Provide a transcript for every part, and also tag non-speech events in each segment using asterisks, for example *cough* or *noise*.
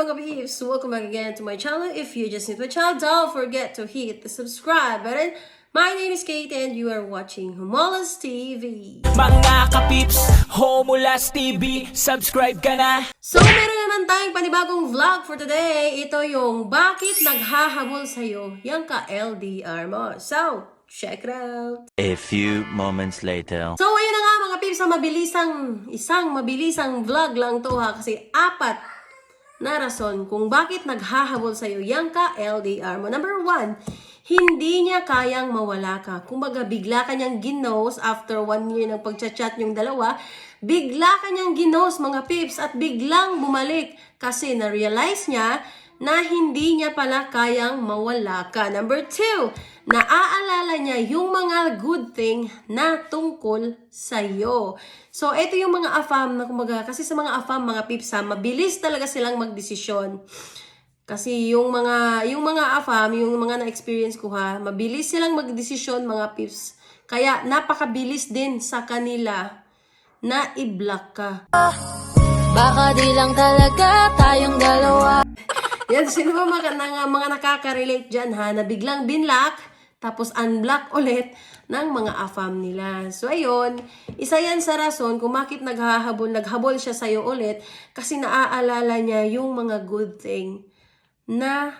mga peeps? Welcome back again to my channel. If you just need my channel, don't forget to hit the subscribe button. My name is Kate and you are watching Humolas TV. Mga kapips, Homulas TV, subscribe ka na! So, meron naman tayong panibagong vlog for today. Ito yung Bakit Naghahabol Sa'yo Yang ka LDR mo. So, check it out. A few moments later. So, ayun na nga mga peeps, ang mabilisang, isang mabilisang vlog lang to ha. Kasi apat na rason kung bakit naghahabol sa'yo yang ka LDR mo. Number one, hindi niya kayang mawala ka. Kumbaga, bigla ka niyang ginos after one year ng pagchat-chat yung dalawa, bigla ka niyang ginos mga peeps at biglang bumalik kasi na-realize niya na hindi niya pala kayang mawala ka. Number two, naaalala niya yung mga good thing na tungkol sa'yo. So, ito yung mga afam na kumaga, kasi sa mga afam, mga pips ha, mabilis talaga silang magdesisyon. Kasi yung mga, yung mga afam, yung mga na-experience ko ha, mabilis silang magdesisyon mga pips. Kaya napakabilis din sa kanila na i-block ka. Baka di lang talaga tayong dalawa Yan, sino ba mga, mga, mga nakaka-relate dyan ha, na biglang binlock, tapos unblock ulit ng mga afam nila. So, ayun, isa yan sa rason kung bakit naghahabol, naghabol siya sa'yo ulit, kasi naaalala niya yung mga good thing na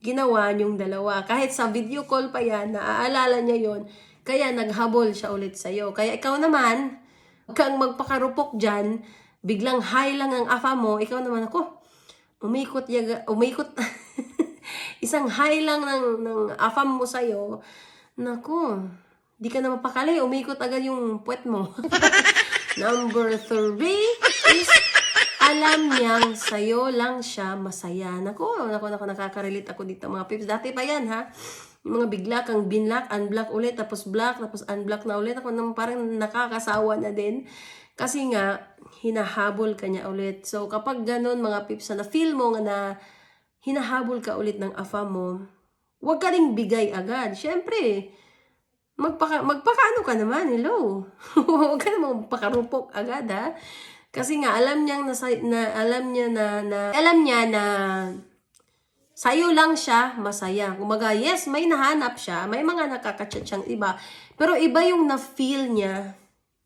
ginawa niyong dalawa. Kahit sa video call pa yan, naaalala niya yon kaya naghabol siya ulit sa'yo. Kaya ikaw naman, huwag kang magpakarupok dyan, biglang high lang ang afa mo, ikaw naman ako, umikot yaga, umikot, *laughs* isang high lang ng, ng afam mo sa'yo, naku, di ka na mapakali, umikot agad yung puwet mo. *laughs* Number three is, alam niyang sa'yo lang siya masaya. Naku, naku, naku, nakaka-relate ako dito mga pips. Dati pa yan, ha? Yung mga bigla kang binlock, unblock ulit, tapos block, tapos unblock na ulit. Ako naman parang nakakasawa na din. Kasi nga, hinahabol ka niya ulit. So, kapag ganun, mga pips, na feel mo nga na hinahabol ka ulit ng afa mo, huwag ka ring bigay agad. Siyempre, magpaka, magpakaano ka naman, hello. *laughs* huwag ka naman magpakarupok agad, ha. Kasi nga, alam niya na, na alam niya na, na, alam niya na, sa'yo lang siya masaya. Kumaga, yes, may nahanap siya, may mga nakakachat siyang iba, pero iba yung na-feel niya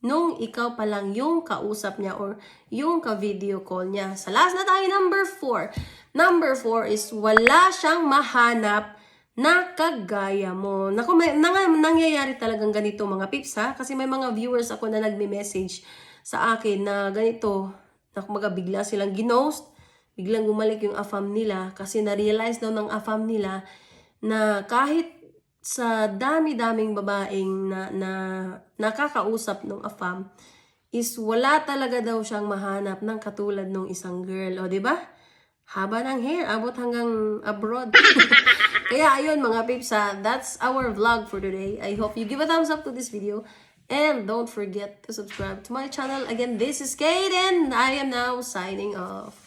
nung ikaw pa lang yung kausap niya or yung ka-video call niya. Sa last na tayo, number four. Number four is wala siyang mahanap na kagaya mo. Naku, may, nang, nangyayari talagang ganito mga pips ha. Kasi may mga viewers ako na nagme-message sa akin na ganito. Na kumaga bigla silang ginost. Biglang gumalik yung afam nila. Kasi na-realize daw ng afam nila na kahit sa dami-daming babaeng na, na nakakausap ng afam is wala talaga daw siyang mahanap ng katulad ng isang girl. O, di ba? Haba ng hair, abot hanggang abroad. *laughs* Kaya ayun mga peeps ha, that's our vlog for today. I hope you give a thumbs up to this video. And don't forget to subscribe to my channel. Again, this is Kate and I am now signing off.